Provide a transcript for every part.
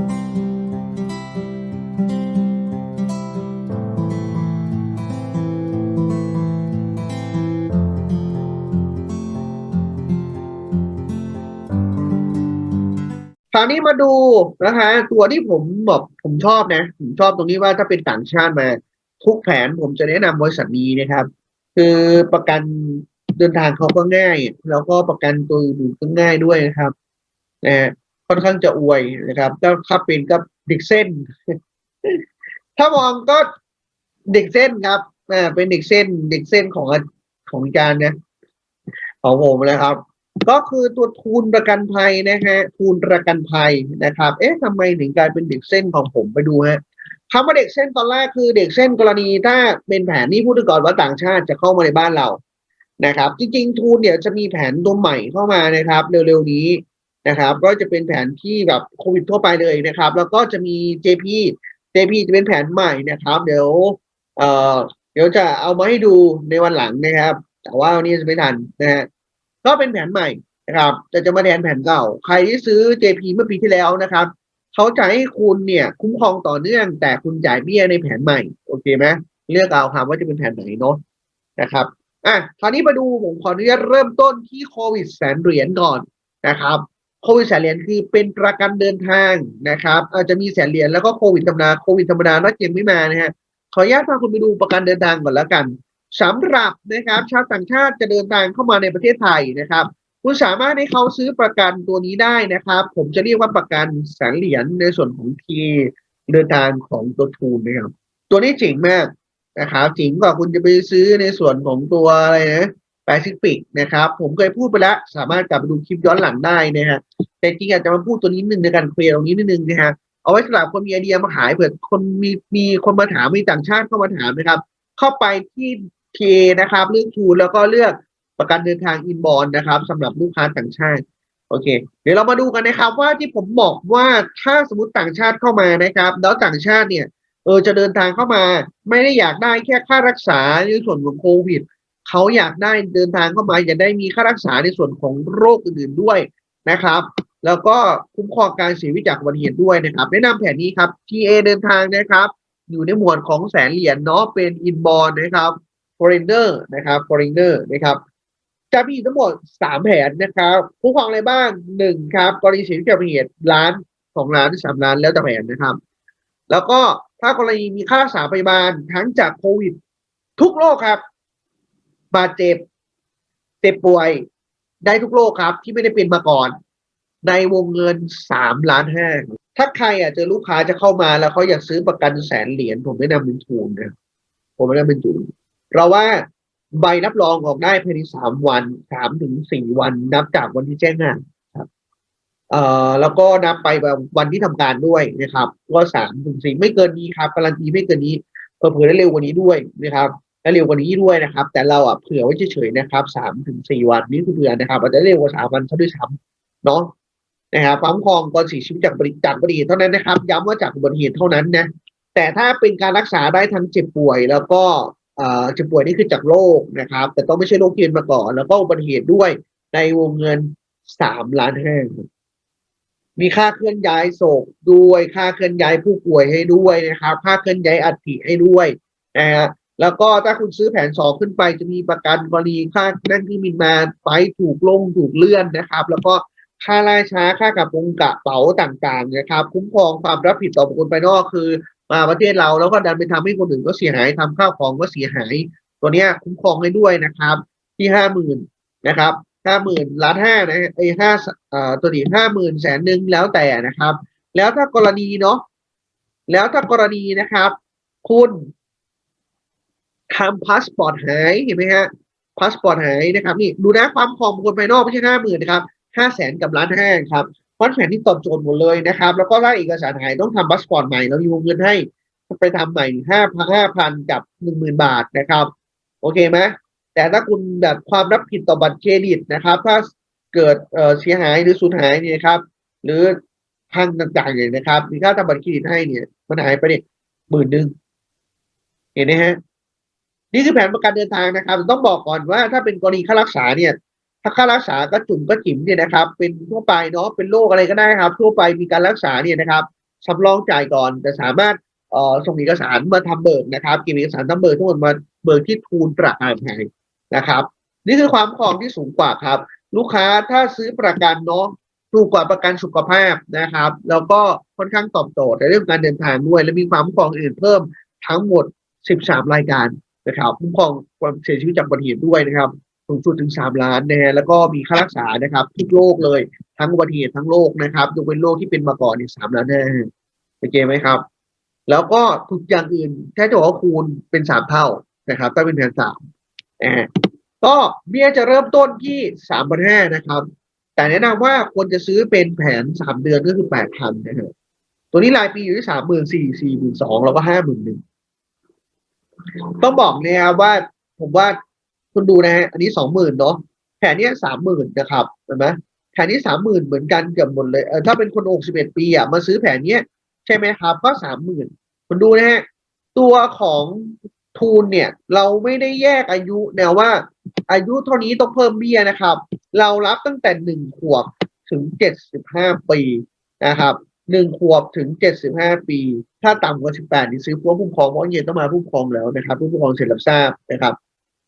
คราวนี้มาดูนะคะ ตัวที่ผมแบอกผมชอบนะ ผมชอบตรงนี้ว่าถ้าเป็นต่างชาติมา ทุกแผนผมจะแนะนำบริษัทนี้นะครับ คือประกันเดินทางเขาก็ง่าย แล้วก็ประกันตัวอื่นก็ง่ายด้วยนะครับนะ ค่อนข้างจะอวยนะครับก็ถ้าเป็นกับเด็กเส้น ถ้ามองก็เด็กเส้นครับอ่าเป็นเด็กเส้น เด็กเส้นของของอาจารย์นะของผมนะครับ ก็คือตัวทุนประกันภัยนะฮะทุนประกันภัยนะครับ เอ๊ะทำไมถึงกลายเป็นเด็กเส้นของผมไปดูฮะคำว่าเด็กเส้นตอนแรกคือเด็กเส้นกรณีถ้าเป็นแผนนี้พูดก่อนว่าต่างชาติจะเข้ามาในบ้านเรานะครับ จริง ๆทุนเนี่ยวจะมีแผนตัวใหม่เข้ามานะครับ เร็วๆนี้ นะครับ ก็จะเป็นแผนที่แบบโควิดทั่วไปเลยนะครับ แล้วก็จะมี JP JP จะเป็นแผนใหม่นะครับ เดี๋ยวเอ่อเดี๋ยวจะเอามาให้ดูในวันหลังนะครับ แต่ว่าวันนี้จะไม่ทันนะฮะก็เป็นแผนใหม่นะครับแต่จะมาแทนแผนเก่า ใครที่ซื้อ JP เมื่อปีที่แล้วนะครับเขาจะให้คุณเนี่ย คุ้มครองต่อเนื่อง แต่คุณจ่ายเบี้ยในแผนใหม่ โอเคไหมเลือกเอาครับว่าจะเป็นแผนไหนเนาะนะครับอะคราวนี้มาดูผมขออนุญาตเริ่มต้นที่โควิดแสนเหรียญก่อนนะครับ โควิดแสนเหรียญคือเป็นประกันเดินทางนะครับอาจจะมีแสนเหรียญแล้วก็โควิดธรรมดาโควิดธรรมดาน่าเจะยังไม่มานะฮะขออนุญาตพาคุณไปดูประกันเดินทางก่อนแล้วกันสำหรับนะครับชาวต่างชาติจะเดินทางเข้ามาในประเทศไทยนะครับ คุณสามารถให้เขาซื้อประกันตัวนี้ได้นะครับ ผมจะเรียกว่าประกันแสนเหรียญในส่วนของทีเดินทางของตัวทูนนะครับ ตัวนี้เจ๋งมากนะครับเจ๋งกว่าคุณจะไปซื้อในส่วนของตัวอะไรนะ แปซิฟิกนะครับ ผมเคยพูดไปแล้ว สามารถกลับไปดูคลิปย้อนหลังได้นะฮะแต่จริงอาจจะมาพูดตัวนี้นิดนึงในการเคลียร์ตรงนี้นิดนึงนะฮะเอาไว้สำหรับคนมีไอเดียมาขายเผื่อคนมีมีคนมาถามมีต่างชาติเข้ามาถามนะครับ เข้าไปที่เนะครับ เลือกทูแล้วก็เลือกประกันเดินทางอินบอลนะครับสำหรับลูกค้าต่างชาติโอเค เดี๋ยวเรามาดูกันนะครับ ว่าที่ผมบอกว่าถ้าสมมติต่างชาติเข้ามานะครับ แล้วต่างชาติเนี่ยเออจะเดินทางเข้ามา ไม่ได้อยากได้แค่ค่ารักษาในส่วนของโควิด เขาอยากได้เดินทางเข้ามาอยากได้มีค่ารักษาในส่วนของโรคอื่นๆด้วยนะครับ แล้วก็คุ้มครองการเสียชีวิตจากอุบัติเหตุด้วยนะครับแนะนำแผนนี้ครับ TA เดินทางนะครับ อยู่ในหมวดของแสนเหรียญเนาะเป็นอินบอลนะครับ foreigner นะครับ foreigner นะครับจะมีทั้งหมดสามแผนนะครับผู้มครองอะไรบ้างหนึ่งครับกรณีเสียชีวิตจากอุบัติเหตุล้านสองล้านสามล้านแล้วแต่แผนนะครับ แล้วก็ถ้ากรณีมีค่ารักษาพยาบาลทั้งจากโควิด ทุกโรคครับ บาดเจ็บเจ็บป่วย ได้ทุกโรคครับ ที่ไม่ได้เป็นมาก่อน ในวงเงินสามล้านห้าถ้าใครอะเจอลูกค้าจะเข้ามาแล้วเขาอยากซื้อประกันแสนเหรียญผมแนะนำเป็นทูนนะผมแนะนำเป็นทูนเราว่าใบรับรองออกได้ภายในสามวันสามถึงสี่วันนับจากวันที่แจ้งงานครับเอ่อแล้วก็นับไปแบบวันที่ทำการด้วยนะครับ ก็สามถึงสี่ไม่เกินนี้ครับการันตีไม่เกินนี้เผื่อได้เร็วกว่านี้ด้วยนะครับ และเร็วกว่านี้ด้วยนะครับ แต่เราอะเผื่อไว้เฉยๆนะครับสามถึงสี่วันนี่คือเผื่อนนะครับอาจจะเร็วกว่าสามวันซะด้วยซ้ำเนาะนะครับความครองก่อนเสียชีวิตจากบัติจากบัติเหตุเท่านั้นนะครับ ย้ำว่าจากอุบัติเหตุเท่านั้นนะแต่ถ้าเป็นการรักษาได้ทั้งเจ็บป่วย แล้วก็เอ่อเจ็บป่วยนี่คือจากโรคนะครับ แต่ต้องไม่ใช่โรคที่เป็นมาก่อน แล้วก็อุบัติเหตุด้วยในวงเงินสามล้านห้ามีค่าเคลื่อนย้ายศพด้วย ค่าเคลื่อนย้ายผู้ป่วยให้ด้วยนะครับ ค่าเคลื่อนย้ายอัฐิให้ด้วยนะฮะ แล้วก็ถ้าคุณซื้อแผนสองขึ้นไปจะมีประกันกรณีค่านั่งที่มินมาไฟถูกลงถูกเลื่อนนะครับ แล้วก็ค่าล่าช้าค่ากับงกระเป๋าต่างๆนะครับ คุ้มครองความรับผิดต่อบุคคลภายนอกคือมาประเทศเราแล้วก็ดันไปทำให้คนอื่นก็เสียหายทำข้าวของก็เสียหาย ตัวเนี้ยคุ้มครองให้ด้วยนะครับ ที่ห้าหมื่นนะครับห้าหมื่นล้านห้านะไอห้าเอ่อตัวนี้ห้าหมื่นแสนหนึ่งแล้วแต่นะครับ แล้วถ้ากรณีเนาะแล้วถ้ากรณีนะครับ คุณ ทำพาสปอร์ตหายเห็นไหมฮะพาสปอร์ตหายนะครับนี่ดูนะความครองคคลภายนอกไม่ใช่ห้าหมื่นนะครับห้าแสนกับล้านห้าครับเพราะแผนที่ตอบโจทย์หมดเลยนะครับ แล้วก็ถ้าเอกสารหายต้องทำพาสปอร์ตใหม่แล้วมีวงเงินให้ไปทำใหม่ห้าพันห้าพันกับหนึ่งหมื่นบาทนะครับ โอเคไหมแต่ถ้าคุณแบบความรับผิดต่อบัตรเครดิตนะครับ ถ้าเกิดเออเสียหายหรือสูญหายเนี่ยครับ หรือพังต่างๆเนี่ยนะครับ มีค่าทำบัตรเครดิตให้เนี่ย มันหายไปเนี่ยหมื่นหนึ่งเห็นไหมฮะ นี่คือแผนประกันเดินทางนะครับ ต้องบอกก่อนว่าถ้าเป็นกรณีค่ารักษาเนี่ย ถ้าค่ารักษาก็จุ่มก็จิ๋มเนี่ยนะครับ เป็นทั่วไปเนาะเป็นโรคอะไรก็ได้ครับ ทั่วไปมีการรักษาเนี่ยนะครับสำรองจ่ายก่อนแต่สามารถเอ่อส่งเอกสารมาทำเบิกนะครับเก็บเอกสารทำเบิกทั้งหมดมาเบิกที่ทูลประกันภัยนะครับ นี่คือความคุ้มครองที่สูงกว่าครับ ลูกค้าถ้าซื้อประกันเนาะถูกกว่าประกันสุขภาพนะครับ แล้วก็ค่อนข้างตอบโจทย์ในเรื่องการเดินทางด้วย และมีความคุ้มครองอื่นเพิ่มทั้งหมด 13 รายการ นะครับคุ้มครองความเสียชีวิตจากอุบัติเหตุด้วยนะครับสูงสุดถึง 3 ล้านนะฮะแล้วก็มีค่ารักษานะครับทุกโรคเลยทั้งอุบัติเหตุทั้งโรคนะครับยกเว้นโรคที่เป็นมาก่อนเนี่ยสามล้านแน่โอเคไหมครับ แล้วก็ทุกอย่างอื่นแค่จะบอกว่าคูณเป็นสามเท่านะครับถ้าเป็นแผนสามอ่าก็เบี้ยจะเริ่มต้นที่สามพันห้านะครับ แต่แนะนำว่าควรจะซื้อเป็นแผนสามเดือนก็คือแปดพันนะฮะตัวนี้รายปีอยู่ที่สามหมื่นสี่สี่หมื่นสองแล้วก็ห้าหมื่นหนึ่ง ต้องบอกเนี่ยครับว่าผมว่าคุณดูนะฮะอันนี้สองหมื่นเนาะแผนเนี้ยสามหมื่นนะครับเห็นไหมแผนนี้สามหมื่นเหมือนกันเกือบหมดเลยเออถ้าเป็นคนหกสิบเอ็ดปีอะมาซื้อแผนเนี้ยใช่ไหมครับ ก็สามหมื่นคุณดูนะฮะตัวของทูนเนี่ย เราไม่ได้แยกอายุแนวว่า อายุเท่านี้ต้องเพิ่มเบี้ยนะครับ เรารับตั้งแต่หนึ่งขวบถึงเจ็ดสิบห้าปีนะครับ หนึ่งขวบถึงเจ็ดสิบห้าปี ถ้าต่ำกว่าสิบแปดนี่ซื้อพวกผู้ปกครองเพราะเย็นต้องมาผู้ปกครองแล้วนะครับ ผู้ปกครองเสร็จรับทราบนะครับ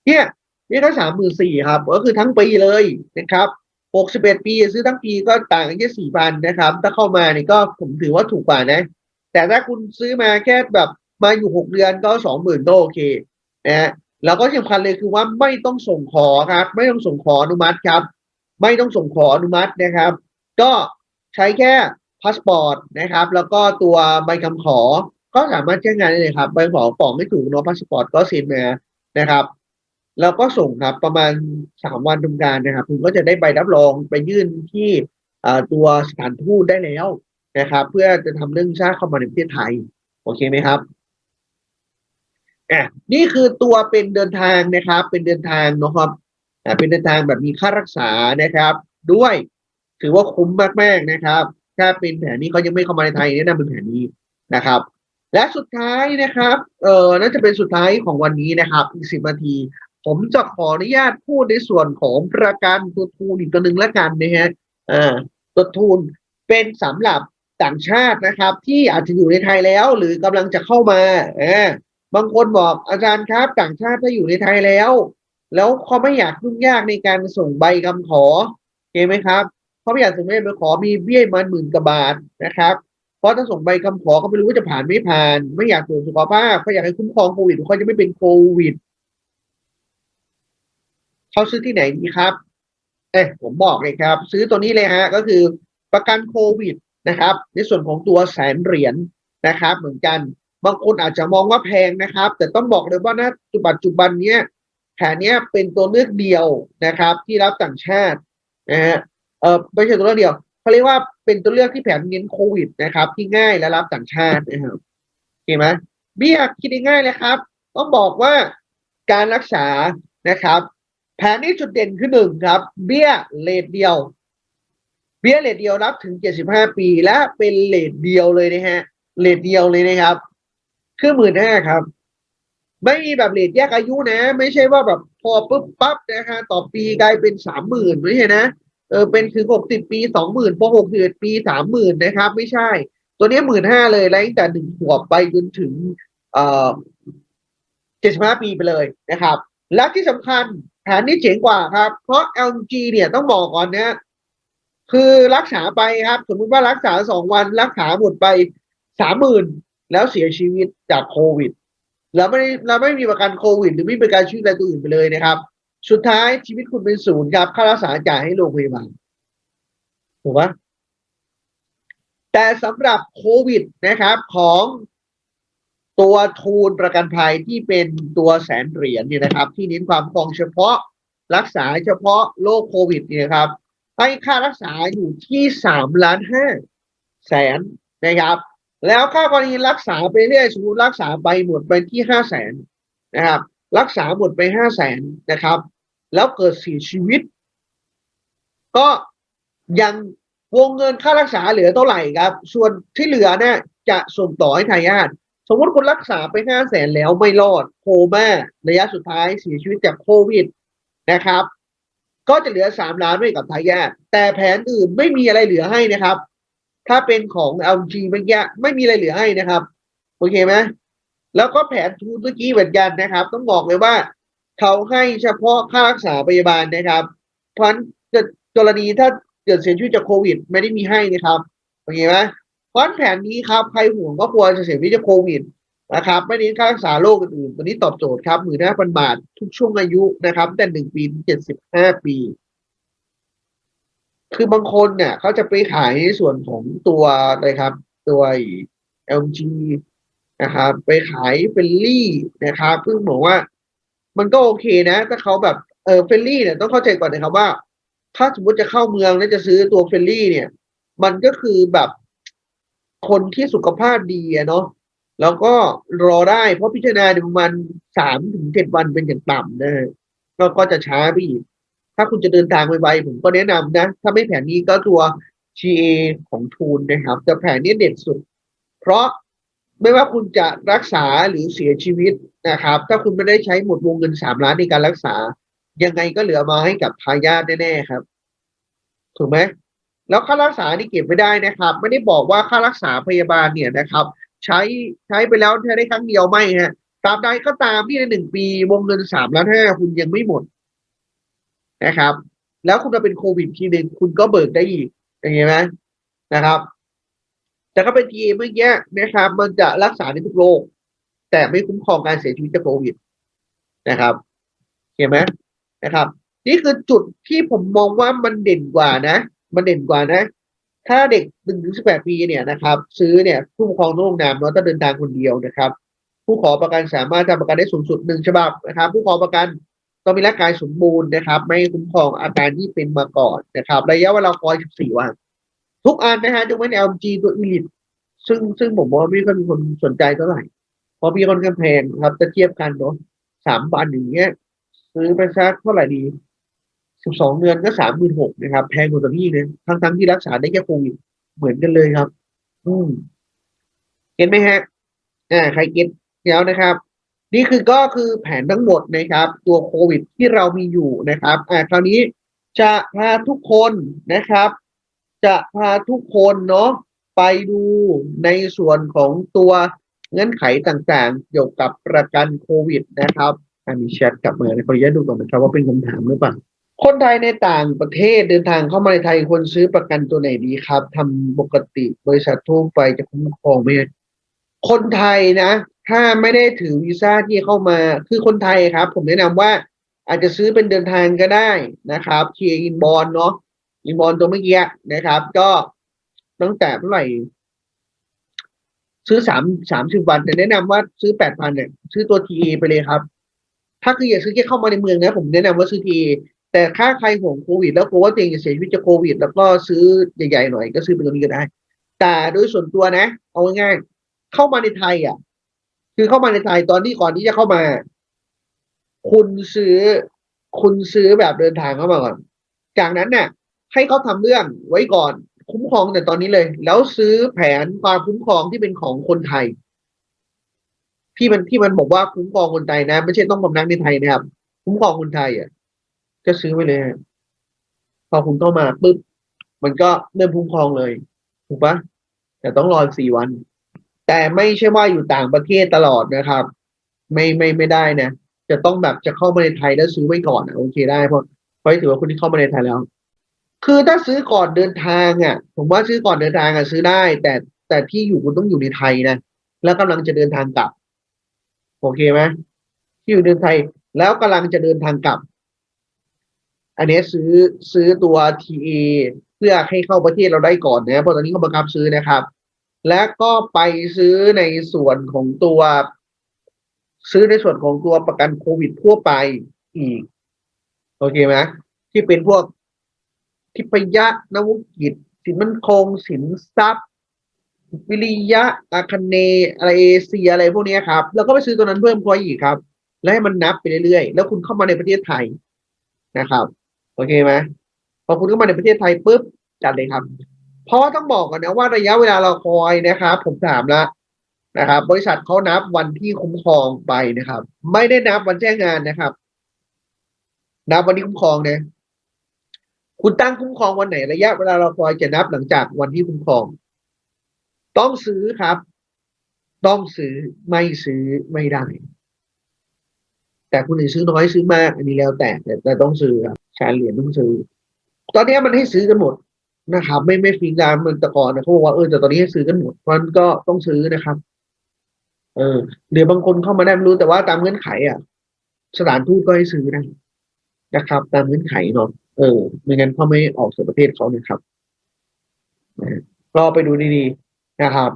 เนี่ยนี่ก็สามหมื่นสี่ครับ ก็คือทั้งปีเลยนะครับหกสิบเอ็ดปีซื้อทั้งปีก็ต่างกันแค่สี่พันนะครับ ถ้าเข้ามานี่ก็ผมถือว่าถูกกว่านะ แต่ถ้าคุณซื้อมาแค่แบบมาอยู่หกเดือนก็สองหมื่นก็โอเคนะฮะแล้วก็สำคัญเลยคือว่าไม่ต้องส่งขอครับ ไม่ต้องส่งขออนุมัติครับ ไม่ต้องส่งขออนุมัตินะครับ ก็ใช้แค่ พาสปอร์ตนะครับ แล้วก็ตัวใบคำขอ ก็สามารถใช้งานได้เลยครับ ใบขอฟองไม่ถูกเนาะพาสปอร์ตก็เซ็นมานะครับ แล้วก็ส่งครับประมาณสามวันทำการนะครับ คุณก็จะได้ใบรับรองไปยื่นที่ตัวสถานทูตได้แล้วนะครับ เพื่อจะทำเรื่องชาติเข้ามาในประเทศไทย โอเคไหมครับอะนี่คือตัวเป็นเดินทางนะครับ เป็นเดินทางนะครับอ่าเป็นเดินทางแบบมีค่ารักษานะครับ ด้วย ถือว่าคุ้มมากๆนะครับ ถ้าเป็นแผนนี้เขายังไม่เข้ามาในไทยแนะนำเป็นแผนนี้นะครับ และสุดท้ายนะครับ เออน่าจะเป็นสุดท้ายของวันนี้นะครับ อีกสิบนาที ผมจะขออนุญาตพูดในส่วนของประกันตัวทูนอีกตัวหนึ่งแล้วกันนะฮะอ่าตัวทูนเป็นสำหรับต่างชาตินะครับ ที่อาจจะอยู่ในไทยแล้ว หรือกำลังจะเข้ามาเออบางคนบอกอาจารย์ครับ ต่างชาติถ้าอยู่ในไทยแล้ว แล้วเขาไม่อยากยุ่งยากในการส่งใบคำขอเห็นไหมครับ เขาไม่อยากส่งใบคำขอมีเบี้ยมันหมื่นกว่าบาทนะครับ เพราะถ้าส่งใบคำขอก็ไม่รู้ว่าจะผ่านไม่ผ่าน ไม่อยากตรวจสุขภาพเขาอยากให้คุ้มครองโควิดเขาจะไม่เป็นโควิดเขาซื้อที่ไหนดีครับเอ้ผมบอกเลยครับ ซื้อตัวนี้เลยฮะ ก็คือประกันโควิดนะครับ ในส่วนของตัวแสนเหรียญนะครับ เหมือนกันบางคนอาจจะมองว่าแพงนะครับ แต่ต้องบอกเลยว่าณปัจจุบันเนี้ยแผนเนี้ยเป็นตัวเลือกเดียวนะครับ ที่รับต่างชาตินะฮะ เออไม่ใช่ตัวเลือกเดียวเขาเรียกว่าเป็นตัวเลือกที่แผนเน้นโควิดนะครับ ที่ง่ายและรับต่างชาตินะครับเห็นไหมเบี้ยคิดง่ายเลยครับ ต้องบอกว่าการรักษานะครับ แผนนี้จุดเด่นคือหนึ่งครับ เบี้ยเลทเดียว เบี้ยเลทเดียวรับถึง 75 ปี และเป็นเลทเดียวเลยนะฮะเลทเดียวเลยนะครับคือหมื่นห้าครับ ไม่มีแบบเลทแยกอายุนะ ไม่ใช่ว่าแบบพอปุ๊บปั๊บนะฮะต่อปีกลายเป็นสามหมื่นไม่ใช่นะ เออเป็นถึงหกสิบปีสองหมื่นพอหกสิบปีสามหมื่นนะครับ ไม่ใช่ ตัวนี้หมื่นห้าเลยแล้วตั้งแต่หนึ่งขวบไปจนถึงเอ่อเจ็ดสิบห้าปีไปเลยนะครับ และที่สำคัญแผนนี้เจ๋งกว่าครับ เพราะ LG เนี่ยต้องบอกก่อนนะคือรักษาไปครับ สมมติว่ารักษาสองวันรักษาหมดไปสามหมื่นแล้วเสียชีวิตจากโควิด แล้วไม่เราไม่มีประกันโควิด หรือไม่มีประกันชีวิตอะไรตัวอื่นไปเลยนะครับ สุดท้ายชีวิตคุณเป็นศูนย์ครับค่ารักษาจ่ายให้โรงพยาบาลถูกปะแต่สำหรับโควิดนะครับของตัวทูนประกันภัยที่เป็นตัวแสนเหรียญเนี่ยนะครับ ที่เน้นความครองเฉพาะรักษาเฉพาะโรคโควิดเนี่ยครับ ให้ค่ารักษาอยู่ที่สามล้านห้าแสนนะครับ แล้วค่ากรณีรักษาไปเรื่อยสมมติรักษาไปหมดไปที่ห้าแสนนะครับ รักษาหมดไปห้าแสนนะครับ แล้วเกิดเสียชีวิต ก็ยังวงเงินค่ารักษาเหลือเท่าไหร่ครับ ส่วนที่เหลือเนี่ยจะส่งต่อให้ทายาทสมมติคุณรักษาไปห้าแสนแล้วไม่รอดโคม่าระยะสุดท้ายเสียชีวิตจากโควิดนะครับ ก็จะเหลือสามล้านไว้กับทายาทแต่แผนอื่นไม่มีอะไรเหลือให้นะครับ ถ้าเป็นของ LG เมื่อกี้ไม่มีอะไรเหลือให้นะครับ โอเคไหม แล้วก็แผนทูนเมื่อกี้เหมือนกันนะครับ ต้องบอกเลยว่า เขาให้เฉพาะค่ารักษาพยาบาลนะครับเพราะฉะนั้นกรณีถ้าเกิดเสียชีวิตจากโควิด ไม่ได้มีให้นะครับโอเคไหมเพราะฉะนั้นแผนนี้ครับใครห่วงก็ควรจะเสียชีวิตจากโควิดนะครับไม่เน้นค่ารักษาโรคอื่นๆตัวนี้ตอบโจทย์ครับหมื่นห้าพันบาททุกช่วงอายุนะครับ แต่หนึ่งปีถึงเจ็ดสิบห้าปี คือบางคนเนี่ยเขาจะไปขายในส่วนของตัวอะไรครับ ตัว LG นะครับไปขายเฟลลี่นะครับซึ่งบอกว่า มันก็โอเคนะ ถ้าเขาแบบเออเฟลลี่เนี่ยต้องเข้าใจก่อนนะครับว่า ถ้าสมมติจะเข้าเมืองแล้วจะซื้อตัวเฟลลี่ เนี่ย มันก็คือแบบคนที่สุขภาพดีอะเนาะแล้วก็รอได้เพราะพิจารณาประมาณสามถึงเจ็ดวันเป็นอย่างต่ำนะฮะก็ก็จะช้าไปอีก ถ้าคุณจะเดินทางไวๆผมก็แนะนำนะ ถ้าไม่แผนนี้ก็ตัว GA ของทูนนะครับ แต่แผนนี้เด็ดสุด เพราะ ไม่ว่าคุณจะรักษาหรือเสียชีวิตนะครับ ถ้าคุณไม่ได้ใช้หมดวงเงินสามล้านในการรักษา ยังไงก็เหลือมาให้กับทายาทแน่ๆครับ ถูกไหมแล้วค่ารักษานี่เก็บไม่ได้นะครับ ไม่ได้บอกว่าค่ารักษาพยาบาลเนี่ยนะครับ ใช้ใช้ไปแล้วแค่ได้ครั้งเดียวไม่ฮะตราบใดก็ตามที่ในหนึ่งปีวงเงินสามล้านห้าคุณยังไม่หมดนะครับ แล้วคุณจะเป็นโควิดทีหนึ่งคุณก็เบิกได้อีกอย่างเงี้ยไหมนะครับ แต่ก็เป็นทีเมื่อกี้นะครับ มันจะรักษาในทุกโรคแต่ไม่คุ้มครองการเสียชีวิตจากโควิดนะครับเห็นไหมนะครับ นี่คือจุดที่ผมมองว่ามันเด่นกว่านะ มันเด่นกว่านะ ถ้าเด็กหนึ่งถึงสิบแปดปีเนี่ยนะครับ ซื้อเนี่ยผู้ปกครองต้องลงนามเนาะถ้าเดินทางคนเดียวนะครับ ผู้ขอประกันสามารถทำประกันได้สูงสุดหนึ่งฉบับนะครับ ผู้ขอประกันต้องมีร่างกายสมบูรณ์นะครับ ไม่คุ้มครองอาการที่เป็นมาก่อนนะครับ ระยะเวลาคอย14วัน ทุกอันนะฮะยกเว้น LG ตัวอีลิทซึ่งซึ่งผมว่าไม่ค่อยมีคนสนใจเท่าไหร่ เพราะมีคนข้างแพงครับจะเทียบกันเนาะสามพันอย่างเงี้ย ซื้อไปสักเท่าไหร่ดีสิบสองเดือนก็สามหมื่นหกนะครับ แพงกว่าตัวนี้เลยทั้งทั้งๆที่รักษาได้แค่โควิดเหมือนกันเลยครับ อืมเห็นไหมฮะอ่าใครเก็ตแล้วนะครับ นี่คือก็คือแผนทั้งหมดนะครับ ตัวโควิดที่เรามีอยู่นะครับอ่าคราวนี้จะพาทุกคนนะครับ จะพาทุกคนเนาะไปดูในส่วนของตัวเงื่อนไขต่างๆ เกี่ยวกับประกันโควิดนะครับอันนี้แชทกลับมาในขออนุญาตดูก่อนนะครับว่าเป็นคำถามหรือเปล่าคนไทยในต่างประเทศเดินทางเข้ามาในไทยควรซื้อประกันตัวไหนดีครับทำปกติบริษัททั่วไปจะคุ้มครองไหมคนไทยนะ ถ้าไม่ได้ถือวีซ่าที่เข้ามาคือคนไทยครับ ผมแนะนำว่าอาจจะซื้อเป็นเดินทางก็ได้นะครับเทียร์อินบอลเนาะ อินบอลตัวเมื่อกี้นะครับ ก็ตั้งแต่เท่าไหร่ ซื้อสามสามสิบวันแต่แนะนำว่าซื้อแปดพันเนี่ยซื้อตัวทีไปเลยครับ ถ้าคืออยากซื้อแค่เข้ามาในเมืองนะผมแนะนำว่าซื้อทีแต่ถ้าใครห่วงโควิด แล้วกลัวว่าตัวเองจะเสียชีวิตจากโควิด แล้วก็ซื้อใหญ่ๆหน่อยก็ซื้อเป็นตัวนี้ก็ได้ แต่โดยส่วนตัวนะ เอาง่ายๆเข้ามาในไทยอะ คือเข้ามาในไทยตอนที่ก่อนที่จะเข้ามา คุณซื้อ คุณซื้อแบบเดินทางเข้ามาก่อน จากนั้นเนี่ย ให้เขาทำเรื่องไว้ก่อน คุ้มครองแต่ตอนนี้เลย แล้วซื้อแผนความคุ้มครองที่เป็นของคนไทย ที่มันที่มันบอกว่าคุ้มครองคนไทยนะ ไม่ใช่ต้องบำนักในไทยนะครับ คุ้มครองคนไทยอะก็ซื้อไปเลย พอคุณเข้ามาปุ๊บมันก็เริ่มคุ้มครองเลย ถูกปะแต่ต้องรอสี่วัน แต่ไม่ใช่ว่าอยู่ต่างประเทศตลอดนะครับ ไม่ไม่ไม่ได้นะจะต้องแบบจะเข้ามาในไทยแล้วซื้อไว้ก่อนอะโอเคได้เพราะเพราะถือว่าคุณที่เข้ามาในไทยแล้ว คือถ้าซื้อก่อนเดินทางอะ ผมว่าซื้อก่อนเดินทางอะซื้อได้ แต่แต่ที่อยู่คุณต้องอยู่ในไทยนะแล้วกำลังจะเดินทางกลับ โอเคไหมที่อยู่เดินไทย แล้วกำลังจะเดินทางกลับ อันนี้ซื้อซื้อตัว TA เพื่อให้เข้าประเทศเราได้ก่อนนะเพราะตอนนี้เขาบังคับซื้อนะครับ และก็ไปซื้อในส่วนของตัว ซื้อในส่วนของตัวประกันโควิดทั่วไปอีก โอเคไหมที่เป็นพวก ทิพยะนวุกิจสินมั่นคงสินทรัพย์ วิริยะอาคเนอะไรเอเชียอะไรพวกนี้ครับแล้วก็ไปซื้อตัวนั้นเพิ่มเข้าไปอีกครับ แล้วให้มันนับไปเรื่อยๆ แล้วคุณเข้ามาในประเทศไทยนะครับ โอเคไหมพอคุณเข้ามาในประเทศไทยปุ๊บจัดเลยครับ เพราะว่าต้องบอกก่อนนะว่าระยะเวลาเราคอยนะครับ ผมถามแล้วนะครับ บริษัทเขานับวันที่คุ้มครองไปนะครับ ไม่ได้นับวันแจ้งงานนะครับ นับวันที่คุ้มครองเนี่ย คุณตั้งคุ้มครองวันไหนระยะเวลาเราคอยจะนับหลังจากวันที่คุ้มครอง ต้องซื้อครับ ต้องซื้อไม่ซื้อไม่ได้ แต่คุณอื่นซื้อน้อยซื้อมาก อันนี้แล้วแต่แต่ต้องซื้อครับแชร์เหรียญต้องซื้อ ตอนนี้มันให้ซื้อกันหมดนะครับ ไม่ไม่ฟรีงานเมือนแต่ก่อนนะเขาบอกว่าเออแต่ตอนนี้ให้ซื้อกันหมดเพราะนั้นก็ต้องซื้อนะครับ เออเดี๋ยวบางคนเข้ามาได้ไม่รู้แต่ว่าตามเงื่อนไขอะสถานทูตก็ให้ซื้อได้นะครับ ตามเงื่อนไขเนาะ เออไม่งั้นเขาไม่ออกจากประเทศเขานะครับนะก็ไปดูดีๆนะครับ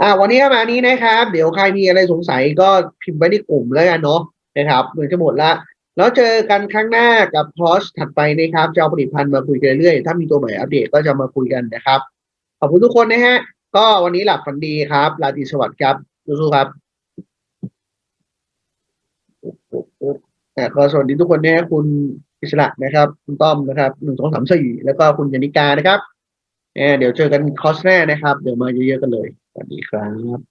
อ่าวันนี้ประมาณนี้นะครับ เดี๋ยวใครมีอะไรสงสัยก็พิมพ์ไว้ในกลุ่มแล้วกันเนาะนะครับเหมือนจะหมดละแล้วเจอกันครั้งหน้ากับคอร์สถัดไปนะครับจะเอาผลิตภัณฑ์มาคุยกันเรื่อยถ้ามีตัวใหม่อัปเดตก็จะมาคุยกันนะครับ ขอบคุณทุกคนนะฮะ ก็วันนี้หลับฝันดีครับราตีสวัสดิ์ครับสู้ๆครับอ่ก็สวัสดีทุกคนนะฮะคุณ อิสระนะครับ คุณต้อมนะครับหนึ่งสองสามสี่แล้วก็คุณยานิกานะครับเอ่ยเดี๋ยวเจอกันคอสแน่นะครับ เดี๋ยวมาเยอะๆกันเลยสวัสดีครับ